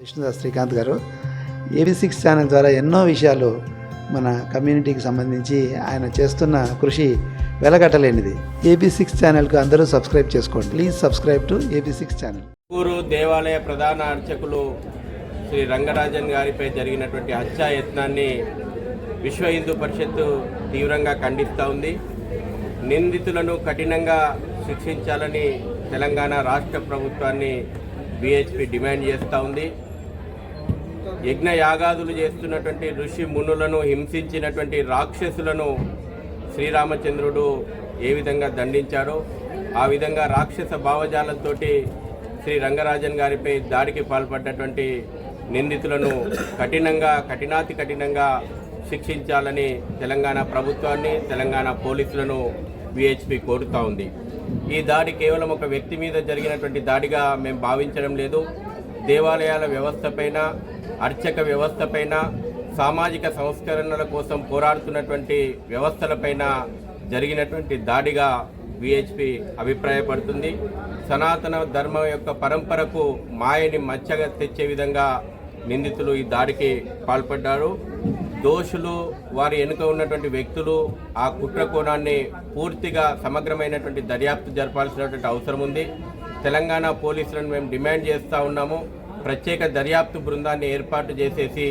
విష్ణుదాస్ శ్రీకాంత్ గారు AB six channel ద్వారా ఎన్నో విషయాలు మన కమ్యూనిటీకి సంబంధించి ఆయన చేస్తున్న కృషి వెలగట్టలేనిది. ఏబీ సిక్స్ ఛానల్కు అందరూ సబ్స్క్రైబ్ చేసుకోండి. Please subscribe to AB six channel. ఊరు దేవాలయ ప్రధాన అర్చకులు శ్రీ రంగరాజన్ గారిపై జరిగినటువంటి హత్యా యత్నాన్ని విశ్వ హిందూ పరిషత్తు తీవ్రంగా ఖండిస్తూ ఉంది. నిందితులను కఠినంగా శిక్షించాలని తెలంగాణ రాష్ట్ర ప్రభుత్వాన్ని బీహెచ్పి డిమాండ్ చేస్తూ ఉంది. యజ్ఞ యాగాదులు చేస్తున్నటువంటి ఋషి మునులను హింసించినటువంటి రాక్షసులను శ్రీరామచంద్రుడు ఏ విధంగా దండించాడో ఆ విధంగా రాక్షస భావజాలంతో శ్రీ రంగరాజన్ గారిపై దాడికి పాల్పడ్డటువంటి నిందితులను కఠినంగా కఠినాతి కఠినంగా శిక్షించాలని తెలంగాణ ప్రభుత్వాన్ని తెలంగాణ పోలీసులను విహెచ్పి కోరుతూ ఉంది. ఈ దాడి కేవలం ఒక వ్యక్తి మీద జరిగినటువంటి దాడిగా మేము భావించడం లేదు. దేవాలయాల వ్యవస్థపైన అర్చక వ్యవస్థపైన సామాజిక సంస్కరణల కోసం పోరాడుతున్నటువంటి వ్యవస్థలపైన జరిగినటువంటి దాడిగా విహెచ్పి అభిప్రాయపడుతుంది. సనాతన ధర్మం యొక్క పరంపరకు మాయని మచ్చగా తెచ్చే విధంగా నిందితులు ఈ దాడికి పాల్పడ్డారు. దోషులు వారి వెనుక ఉన్నటువంటి వ్యక్తులు ఆ కుట్ర కోణాన్ని పూర్తిగా సమగ్రమైనటువంటి దర్యాప్తు జరపాల్సినటువంటి అవసరం ఉంది. తెలంగాణ పోలీసులను మేము డిమాండ్ చేస్తూ ఉన్నాము. ప్రత్యేక దర్యాప్తు బృందాన్ని ఏర్పాటు చేసేసి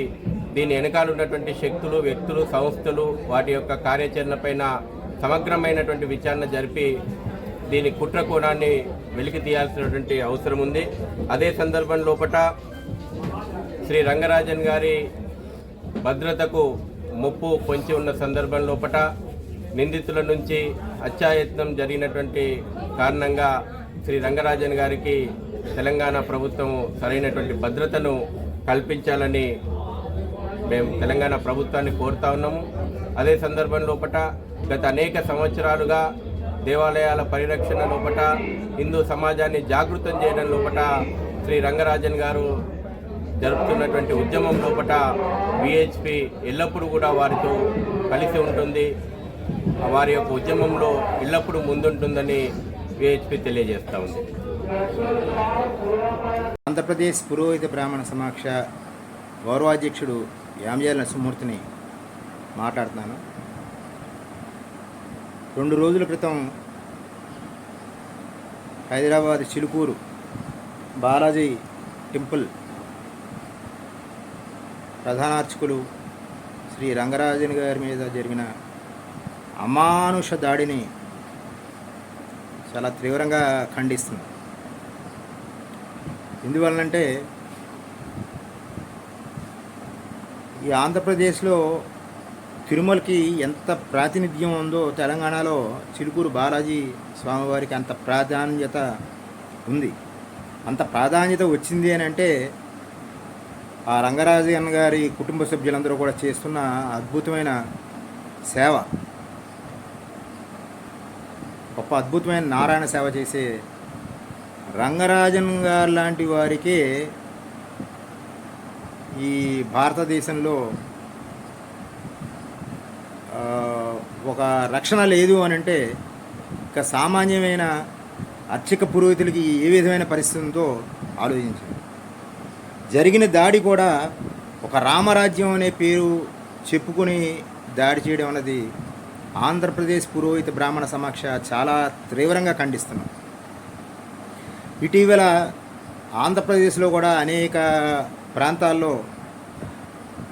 దీని వెనకాల ఉన్నటువంటి శక్తులు వ్యక్తులు సంస్థలు వాటి యొక్క కార్యాచరణపైన సమగ్రమైనటువంటి విచారణ జరిపి దీని కుట్ర కోణాన్ని వెలికి తీయాల్సినటువంటి అవసరం ఉంది. అదే సందర్భం లోపట శ్రీ రంగరాజన్ గారి భద్రతకు ముప్పు పొంచి ఉన్న సందర్భం లోపట నిందితుల నుంచి హత్యాయత్నం జరిగినటువంటి కారణంగా శ్రీ రంగరాజన్ గారికి తెలంగాణ ప్రభుత్వం సరైనటువంటి భద్రతను కల్పించాలని మేము తెలంగాణ ప్రభుత్వాన్ని కోరుతా ఉన్నాము. అదే సందర్భం లోపల గత అనేక సంవత్సరాలుగా దేవాలయాల పరిరక్షణ లోపట హిందూ సమాజాన్ని జాగృతం చేయడం లోపట శ్రీ రంగరాజన్ గారు జరుపుతున్నటువంటి ఉద్యమం లోపల విహెచ్పి ఎల్లప్పుడూ కూడా వారితో కలిసి ఉంటుంది. వారి యొక్క ఉద్యమంలో ఎల్లప్పుడూ ముందుంటుందని విహెచ్పి తెలియజేస్తూ ఉంది. ఆంధ్రప్రదేశ్ పురోహిత బ్రాహ్మణ సమాక్ష గౌరవాధ్యక్షుడు యామజాల నరసింహమూర్తిని మాట్లాడుతున్నాను. రెండు రోజుల క్రితం హైదరాబాద్ చిలుకూరు బాలాజీ టెంపుల్ ప్రధానార్చకులు శ్రీ రంగరాజన్ గారి మీద జరిగిన అమానుష దాడిని చాలా తీవ్రంగా ఖండిస్తుంది. ఎందువల్లంటే ఈ ఆంధ్రప్రదేశ్లో తిరుమలకి ఎంత ప్రాతినిధ్యం ఉందో తెలంగాణలో చిలుకూరు బాలాజీ స్వామివారికి అంత ప్రాధాన్యత ఉంది. అంత ప్రాధాన్యత వచ్చింది అని అంటే ఆ రంగరాజన్ గారి కుటుంబ సభ్యులందరూ కూడా చేస్తున్న అద్భుతమైన సేవ. గొప్ప అద్భుతమైన నారాయణ సేవ చేసే రంగరాజన్ గారు లాంటి వారికి ఈ భారతదేశంలో ఒక రక్షణ లేదు అని అంటే ఇక సామాన్యమైన అర్చక పురోహితులకి ఏ విధమైన పరిస్థితి ఉందో జరిగిన దాడి కూడా ఒక రామరాజ్యం అనే పేరు చెప్పుకొని దాడి చేయడం అన్నది ఆంధ్రప్రదేశ్ పురోహిత బ్రాహ్మణ సమక్ష చాలా తీవ్రంగా ఖండిస్తున్నాం. ఇటీవల ఆంధ్రప్రదేశ్లో కూడా అనేక ప్రాంతాల్లో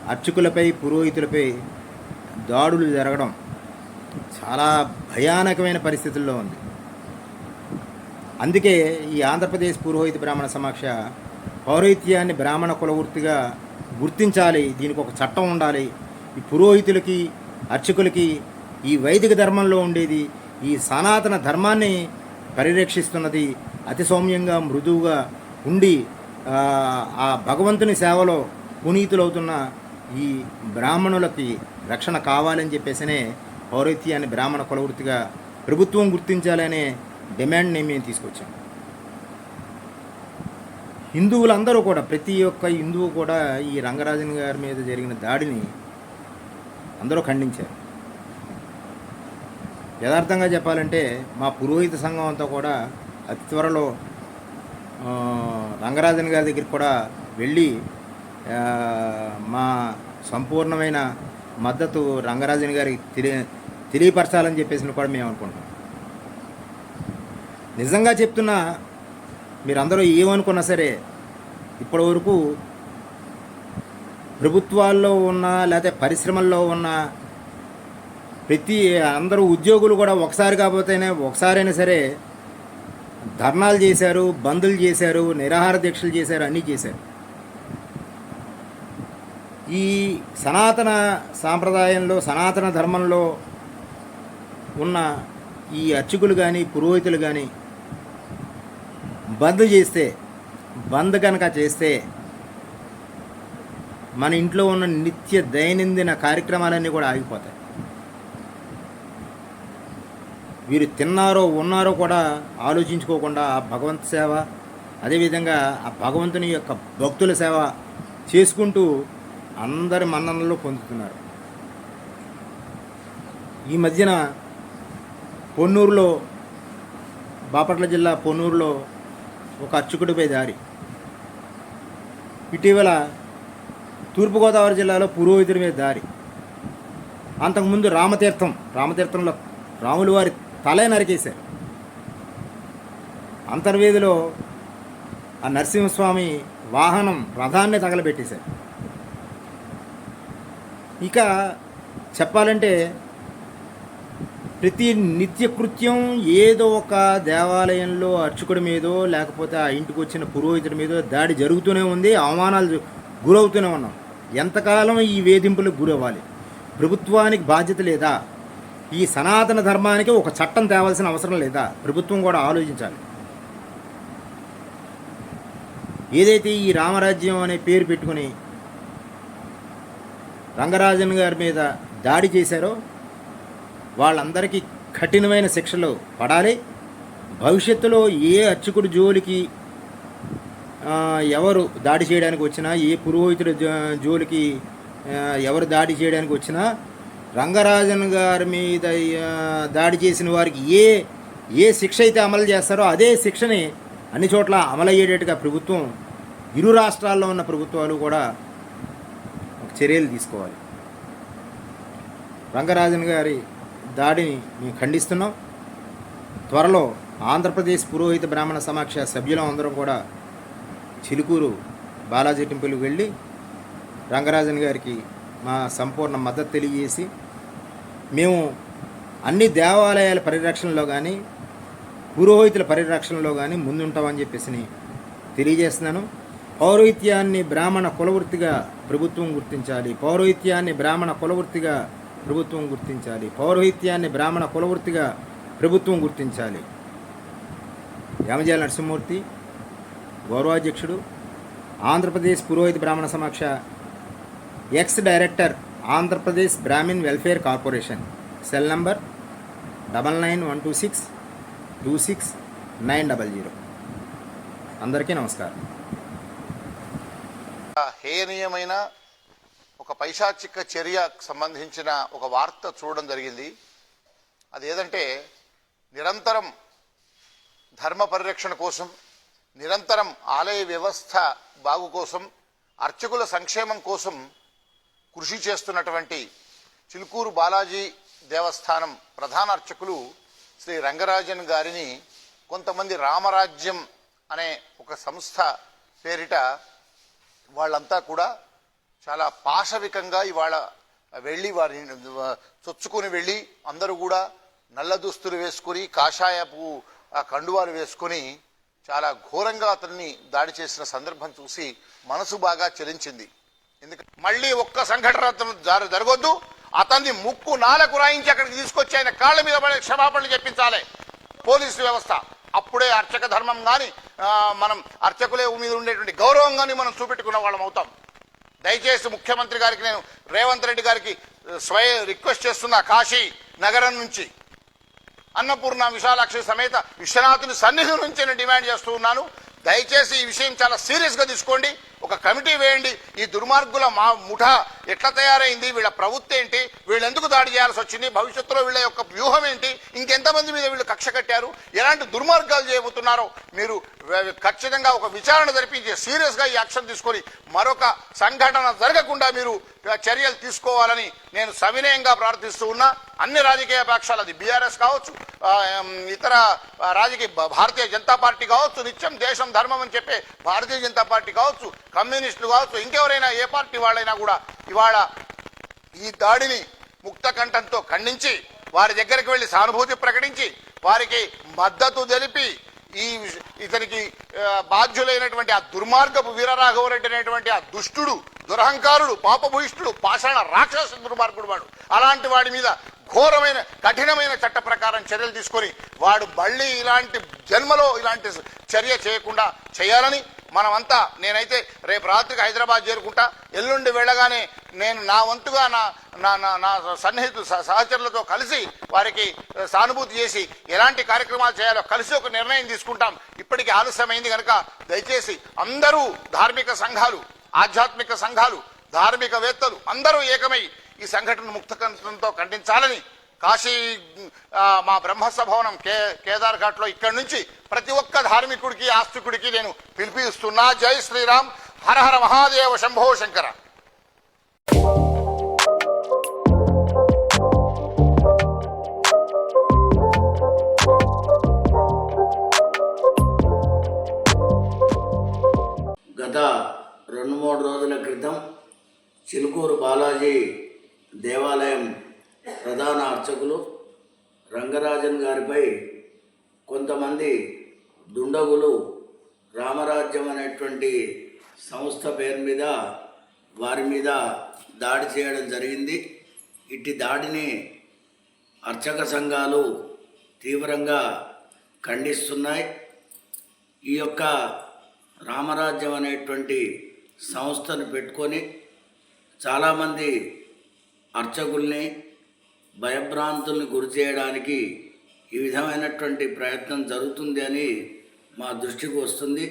అర్చకులపై పురోహితులపై దాడులు జరగడం చాలా భయానకమైన పరిస్థితుల్లో ఉంది. అందుకే ఈ ఆంధ్రప్రదేశ్ పురోహిత బ్రాహ్మణ సమక్ష పౌరోహిత్యాన్ని బ్రాహ్మణ కులవృత్తిగా గుర్తించాలి. దీనికి ఒక చట్టం ఉండాలి. ఈ పురోహితులకి అర్చకులకి ఈ వైదిక ధర్మంలో ఉండేది ఈ సనాతన ధర్మాన్ని పరిరక్షిస్తున్నది అతి సౌమ్యంగా మృదువుగా ఉండి ఆ, భగవంతుని సేవలో పునీతులవుతున్న ఈ బ్రాహ్మణులకి రక్షణ కావాలని చెప్పేసినే పౌరోహిత్యాన్ని బ్రాహ్మణ కులవృత్తిగా ప్రభుత్వం గుర్తించాలనే డిమాండ్ని మేము తీసుకొచ్చాం. హిందువులందరూ కూడా ప్రతి ఒక్క హిందువు కూడా ఈ రంగరాజన్ గారి మీద జరిగిన దాడిని అందరూ ఖండించారు. యథార్థంగా చెప్పాలంటే మా పురోహిత సంఘం అంతా కూడా అతి త్వరలో రంగరాజన్ గారి దగ్గరికి కూడా వెళ్ళి మా సంపూర్ణమైన మద్దతు రంగరాజన్ గారికి తెలియ తెలియపరచాలని చెప్పేసి కూడా మేము అనుకుంటాం నిజంగా చెప్తున్నా మీరందరూ ఏమనుకున్నా సరే ఇప్పటి వరకు ప్రభుత్వాల్లో ఉన్న లేకపోతే పరిశ్రమల్లో ఉన్న ప్రతి అందరూ ఉద్యోగులు కూడా ఒకసారి కాకపోతేనే ఒకసారైనా సరే ధర్నాలు చేశారు బందులు చేశారు నిరాహార దీక్షలు చేశారు అన్నీ చేశారు. ఈ సనాతన సాంప్రదాయంలో సనాతన ధర్మంలో ఉన్న ఈ అర్చకులు కానీ పురోహితులు కానీ బంద్ చేస్తే బంద్ కనుక చేస్తే మన ఇంట్లో ఉన్న నిత్య దైనందిన కార్యక్రమాలన్నీ కూడా ఆగిపోతాయి. వీరు తిన్నారో ఉన్నారో కూడా ఆలోచించుకోకుండా ఆ భగవంత్ సేవ అదేవిధంగా ఆ భగవంతుని యొక్క భక్తుల సేవ చేసుకుంటూ అందరి మన్ననలు పొందుతున్నారు. ఈ మధ్యన పొన్నూరులో బాపట్ల జిల్లా పొన్నూరులో ఒక అర్చకుడిపై దారి. ఇటీవల తూర్పుగోదావరి జిల్లాలో పురోహితుడి మీద దారి. అంతకుముందు రామతీర్థం రామతీర్థంలో రాములు వారి తలే నరికేశారు అంతర్వేదిలో ఆ నరసింహస్వామి వాహనం రథాన్ని తగలబెట్టేశారు ఇక చెప్పాలంటే ప్రతి నిత్యకృత్యం ఏదో ఒక దేవాలయంలో అర్చకుడి మీదో లేకపోతే ఆ ఇంటికి వచ్చిన పురోహితుడి మీదో దాడి జరుగుతూనే ఉంది అవమానాలు గురవుతూనే ఉన్నాం. ఎంతకాలం ఈ వేధింపులకు గురవ్వాలి? ప్రభుత్వానికి బాధ్యత లేదా? ఈ సనాతన ధర్మానికి ఒక చట్టం తేవాల్సిన అవసరం లేదా? ప్రభుత్వం కూడా ఆలోచించాలి. ఏదైతే ఈ రామరాజ్యం అనే పేరు పెట్టుకుని రంగరాజన్ గారి మీద దాడి చేశారో వాళ్ళందరికీ కఠినమైన శిక్షలు పడాలి. భవిష్యత్తులో ఏ అర్చకుడు జోలికి ఎవరు దాడి చేయడానికి వచ్చినా ఏ పురోహితుడు జోలికి ఎవరు దాడి చేయడానికి వచ్చినా రంగరాజన్ గారి మీద దాడి చేసిన వారికి ఏ ఏ శిక్ష అయితే అమలు చేస్తారో అదే శిక్షని అన్ని చోట్ల అమలయ్యేటట్టుగా ప్రభుత్వం ఇరు రాష్ట్రాల్లో ఉన్న ప్రభుత్వాలు కూడా ఒక చర్యలు తీసుకోవాలి. రంగరాజన్ గారి దాడిని మేము ఖండిస్తున్నాం. త్వరలో ఆంధ్రప్రదేశ్ పురోహిత బ్రాహ్మణ సమాఖ్య సభ్యులం అందరం కూడా చిలుకూరు బాలాజీ టెంపుల్కి వెళ్ళి రంగరాజన్ గారికి మా సంపూర్ణ మద్దతు తెలియజేసి మేము అన్ని దేవాలయాల పరిరక్షణలో కానీ పురోహితుల పరిరక్షణలో కానీ ముందుంటామని చెప్పేసి తెలియజేస్తున్నాను. పౌరోహిత్యాన్ని బ్రాహ్మణ కులవృత్తిగా ప్రభుత్వం గుర్తించాలి. పౌరోహిత్యాన్ని బ్రాహ్మణ కులవృత్తిగా ప్రభుత్వం గుర్తించాలి. పౌరోహిత్యాన్ని బ్రాహ్మణ కులవృత్తిగా ప్రభుత్వం గుర్తించాలి. యామజాల నరసింహమూర్తి గౌరవాధ్యక్షుడు ఆంధ్రప్రదేశ్ పురోహిత బ్రాహ్మణ సమాక్ష X director Andhra Pradesh Brahmin welfare corporation cell number double nine one two six two six nine double zero. అందరికీ నమస్కారం. హేయనీయమైన ఒక పైశాచిక చర్య సంబంధించిన ఒక వార్త చూడడం జరిగింది. అది ఏదంటే నిరంతరం ధర్మ పరిరక్షణ కోసం నిరంతరం ఆలయ వ్యవస్థ బాగు కోసం అర్చకుల సంక్షేమం కోసం కృషి చేస్తున్నటువంటి చిలుకూరు బాలాజీ దేవస్థానం ప్రధాన అర్చకులు శ్రీ రంగరాజన్ గారిని కొంతమంది రామరాజ్యం అనే ఒక సంస్థ పేరిట వాళ్ళంతా కూడా చాలా పాశవికంగా ఇవాళ వెళ్ళి వారిని చొచ్చుకొని వెళ్ళి అందరూ కూడా నల్ల దుస్తులు వేసుకొని కాషాయపు కండువాలు వేసుకొని చాలా ఘోరంగా అతన్ని దాడి చేసిన సందర్భం చూసి మనసు బాగా చలించింది. ఎందుకంటే మళ్ళీ ఒక్క సంఘటన అతను జరగొద్దు. అతన్ని ముక్కు నాలకు రాయించి అక్కడికి తీసుకొచ్చి ఆయన కాళ్ళ మీద పడే క్షమాపణలు చెప్పించాలి. పోలీసు వ్యవస్థ. అప్పుడే అర్చక ధర్మం కానీ మనం అర్చకులే మీద ఉండేటువంటి గౌరవం కానీ మనం చూపెట్టుకున్న వాళ్ళం అవుతాం. దయచేసి ముఖ్యమంత్రి గారికి నేను రేవంత్ రెడ్డి గారికి స్వయం స్వయ రిక్వెస్ట్ చేస్తున్నా కాశీ నగరం నుంచి. అన్నపూర్ణ విశాలాక్షి సమేత విశ్వనాథుని సన్నిధి నుంచి నేను డిమాండ్ చేస్తూ ఉన్నాను. దయచేసి ఈ విషయం చాలా సీరియస్గా తీసుకోండి. ఒక కమిటీ వేయండి. ఈ దుర్మార్గుల మా ముఠా ఎట్లా తయారైంది? వీళ్ళ ప్రవృత్తి ఏంటి? వీళ్ళు ఎందుకు దాడి చేయాల్సి వచ్చింది? భవిష్యత్తులో వీళ్ళ యొక్క వ్యూహం ఏంటి? ఇంకెంతమంది మీద వీళ్ళు కక్ష కట్టారు? ఎలాంటి దుర్మార్గాలు చేయబోతున్నారో మీరు ఖచ్చితంగా ఒక విచారణ జరిపించి సీరియస్గా ఈ యాక్షన్ తీసుకొని మరొక సంఘటన జరగకుండా మీరు చర్యలు తీసుకోవాలని నేను సవినయంగా ప్రార్థిస్తూ ఉన్నా. అన్ని రాజకీయ పక్షాలు అది బీఆర్ఎస్ కావచ్చు ఇతర రాజకీయ భారతీయ జనతా పార్టీ కావచ్చు నిత్యం దేశం ధర్మం అని చెప్పే భారతీయ జనతా పార్టీ కావచ్చు కమ్యూనిస్టులు కావచ్చు ఇంకెవరైనా ఏ పార్టీ వాళ్ళైనా కూడా ఇవాళ ఈ దాడిని ముక్త కంఠంతో ఖండించి వారి దగ్గరికి వెళ్ళి సానుభూతి ప్రకటించి వారికి మద్దతు తెలిపి ఈ ఇతనికి బాధ్యులైనటువంటి ఆ దుర్మార్గపు వీరరాఘవరెడ్డి అనేటువంటి ఆ దుష్టుడు దురహంకారుడు పాపభూయిష్ఠుడు పాషాణ రాక్షస దుర్మార్గుడు వాడు. అలాంటి వాడి మీద ఘోరమైన కఠినమైన చట్ట ప్రకారం చర్యలు తీసుకొని వాడు మళ్ళీ ఇలాంటి జన్మలో ఇలాంటి చర్య చేయకుండా చేయాలని మనమంతా నేనైతే రేపు రాత్రికి హైదరాబాద్ చేరుకుంటా. ఎల్లుండి వెళ్ళగానే నేను నా వంతుగా నా నా నా నా సన్నిహితు సహచరులతో కలిసి వారికి సానుభూతి చేసి ఎలాంటి కార్యక్రమాలు చేయాలో కలిసి ఒక నిర్ణయం తీసుకుంటాం. ఇప్పటికీ ఆలస్యమైంది కనుక దయచేసి అందరూ ధార్మిక సంఘాలు ఆధ్యాత్మిక సంఘాలు ధార్మికవేత్తలు అందరూ ఏకమై ఈ సంఘటన ముక్త ఖండించాలని కాశీ మా బ్రహ్మసభవనం కే కేదార్ ఘాట్లో ఇక్కడి నుంచి ప్రతి ఒక్క ధార్మికుడికి ఆస్తికుడికి నేను పిలిపిస్తున్నా. జై శ్రీరామ్. హర హర మహాదేవ శంభో శంకర. విధానాన్ని అర్చక సంఘాలు తీవ్రంగా ఖండిస్తున్నాయి. ఈ యొక్క రామరాజ్యం అనేటువంటి సంస్థను పెట్టుకొని చాలామంది అర్చకుల్ని భయభ్రాంతుల్ని గురి చేయడానికి ఈ విధమైనటువంటి ప్రయత్నం జరుగుతుంది అని మా దృష్టికి వస్తుంది.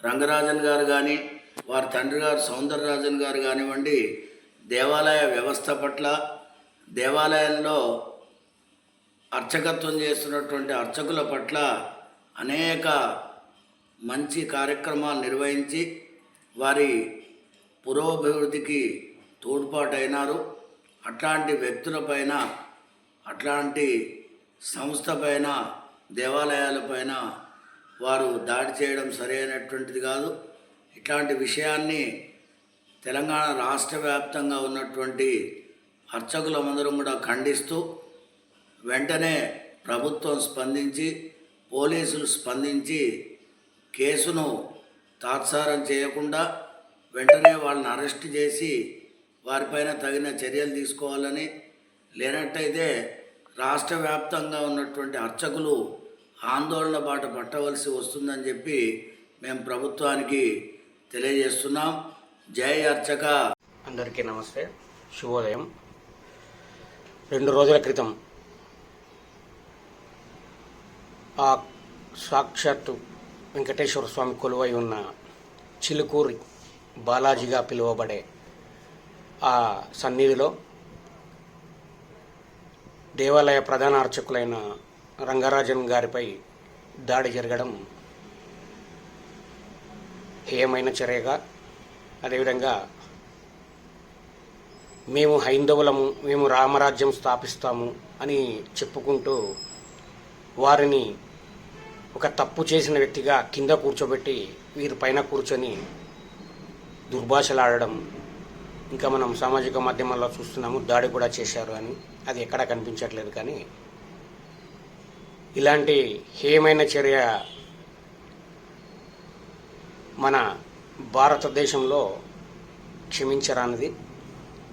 రంగరాజన్ గారు కానీ వారి తండ్రి గారు సౌందరరాజన్ గారు కానివ్వండి దేవాలయ వ్యవస్థ పట్ల దేవాలయంలో అర్చకత్వం చేస్తున్నటువంటి అర్చకుల పట్ల అనేక మంచి కార్యక్రమాలు నిర్వహించి వారి పురోభివృద్ధికి తోడ్పాటైనారు. అట్లాంటి వ్యక్తులపైన అట్లాంటి సంస్థ పైన దేవాలయాలపైన వారు దాడి చేయడం సరైనటువంటిది కాదు. ఇట్లాంటి విషయాన్ని తెలంగాణ రాష్ట్ర వ్యాప్తంగా ఉన్నటువంటి అర్చకులమందరం కూడా ఖండిస్తూ వెంటనే ప్రభుత్వం స్పందించి పోలీసులు స్పందించి కేసును తాత్సారం చేయకుండా వెంటనే వాళ్ళని అరెస్ట్ చేసి వారిపైన తగిన చర్యలు తీసుకోవాలని లేనట్టయితే రాష్ట్ర వ్యాప్తంగా ఉన్నటువంటి అర్చకులు ఆందోళన బాట పట్టవలసి వస్తుందని చెప్పి మేము ప్రభుత్వానికి తెలియజేస్తున్నాం. జై అర్చక. అందరికీ నమస్తే. శుభోదయం. రెండు రోజుల క్రితం ఆ సాక్షాత్తు వెంకటేశ్వర స్వామి కొలువై ఉన్న చిలుకూరి బాలాజీగా పిలువబడే ఆ సన్నిధిలో దేవాలయ ప్రధాన అర్చకులైన రంగరాజన్ గారిపై దాడి జరగడం హేయమైన చర్యగా అదేవిధంగా మేము హైందవులము మేము రామరాజ్యం స్థాపిస్తాము అని చెప్పుకుంటూ వారిని ఒక తప్పు చేసిన వ్యక్తిగా కింద కూర్చోబెట్టి వీరి పైన కూర్చొని దుర్భాషలాడడం. ఇంకా మనం సామాజిక మాధ్యమాల్లో చూస్తున్నాము దాడి కూడా చేశారు అని. అది ఎక్కడా కనిపించట్లేదు కానీ ఇలాంటి హేమైన చర్య మన భారతదేశంలో క్షమించరానిది.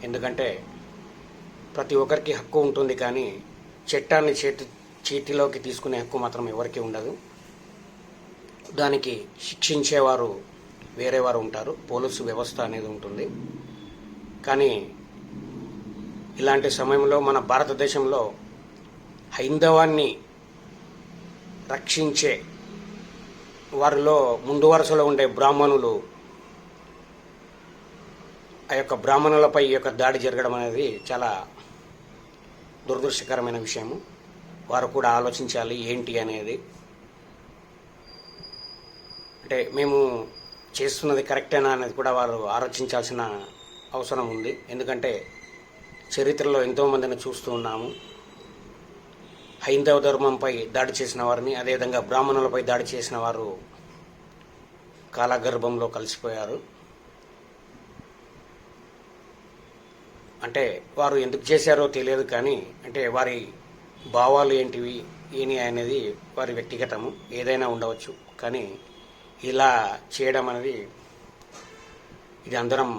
ఎందుకంటే ప్రతి ఒక్కరికి హక్కు ఉంటుంది కానీ చట్టాన్ని చేతి చేతిలోకి తీసుకునే హక్కు మాత్రం ఎవరికి ఉండదు. దానికి శిక్షించేవారు వేరే వారు ఉంటారు. పోలీసు వ్యవస్థ అనేది ఉంటుంది. కానీ ఇలాంటి సమయంలో మన భారతదేశంలో హైందవాన్ని రక్షించే వారిలో ముందు వరుసలో ఉండే బ్రాహ్మణులు ఆ యొక్క బ్రాహ్మణులపై ఈ యొక్క దాడి జరగడం అనేది చాలా దురదృష్టకరమైన విషయము. వారు కూడా ఆలోచించాలి ఏంటి అనేది. అంటే మేము చేస్తున్నది కరెక్టేనా అనేది కూడా వారు ఆలోచించాల్సిన అవసరం ఉంది. ఎందుకంటే చరిత్రలో ఎంతోమందిని చూస్తూ ఉన్నాము. హైందవ ధర్మంపై దాడి చేసిన వారిని అదేవిధంగా బ్రాహ్మణులపై దాడి చేసిన వారు కాలగర్భంలో కలిసిపోయారు. అంటే వారు ఎందుకు చేశారో తెలియదు కానీ అంటే వారి భావాలు ఏంటివి ఏని అనేది వారి వ్యక్తిగతము ఏదైనా ఉండవచ్చు. కానీ ఇలా చేయడం అనేది ఇది అందరం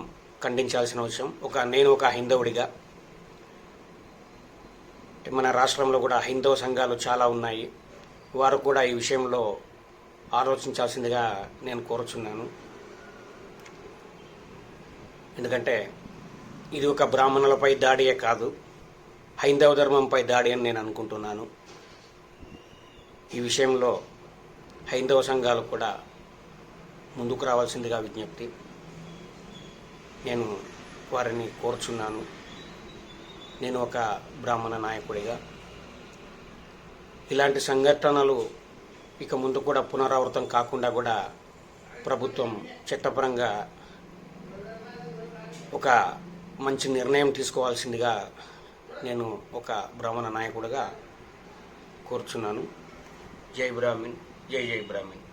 ఖండించాల్సిన అవసరం ఒక నేను ఒక హైందవుడిగా మన రాష్ట్రంలో కూడా హిందవ సంఘాలు చాలా ఉన్నాయి. వారు కూడా ఈ విషయంలో ఆలోచించాల్సిందిగా నేను కోరుచున్నాను. ఎందుకంటే ఇది ఒక బ్రాహ్మణులపై దాడియే కాదు హైందవ ధర్మంపై దాడి అని నేను అనుకుంటున్నాను. ఈ విషయంలో హైందవ సంఘాలు కూడా ముందుకు రావాల్సిందిగా విజ్ఞప్తి. నేను వారిని కోరుచున్నాను. నేను ఒక బ్రాహ్మణ నాయకుడిగా. ఇలాంటి సంఘటనలు ఇక ముందు కూడా పునరావృతం కాకుండా కూడా ప్రభుత్వం చట్టపరంగా ఒక మంచి నిర్ణయం తీసుకోవాల్సిందిగా నేను ఒక బ్రాహ్మణ నాయకుడిగా కోరుచున్నాను. జై బ్రాహ్మణ్ జై జై బ్రాహ్మిన్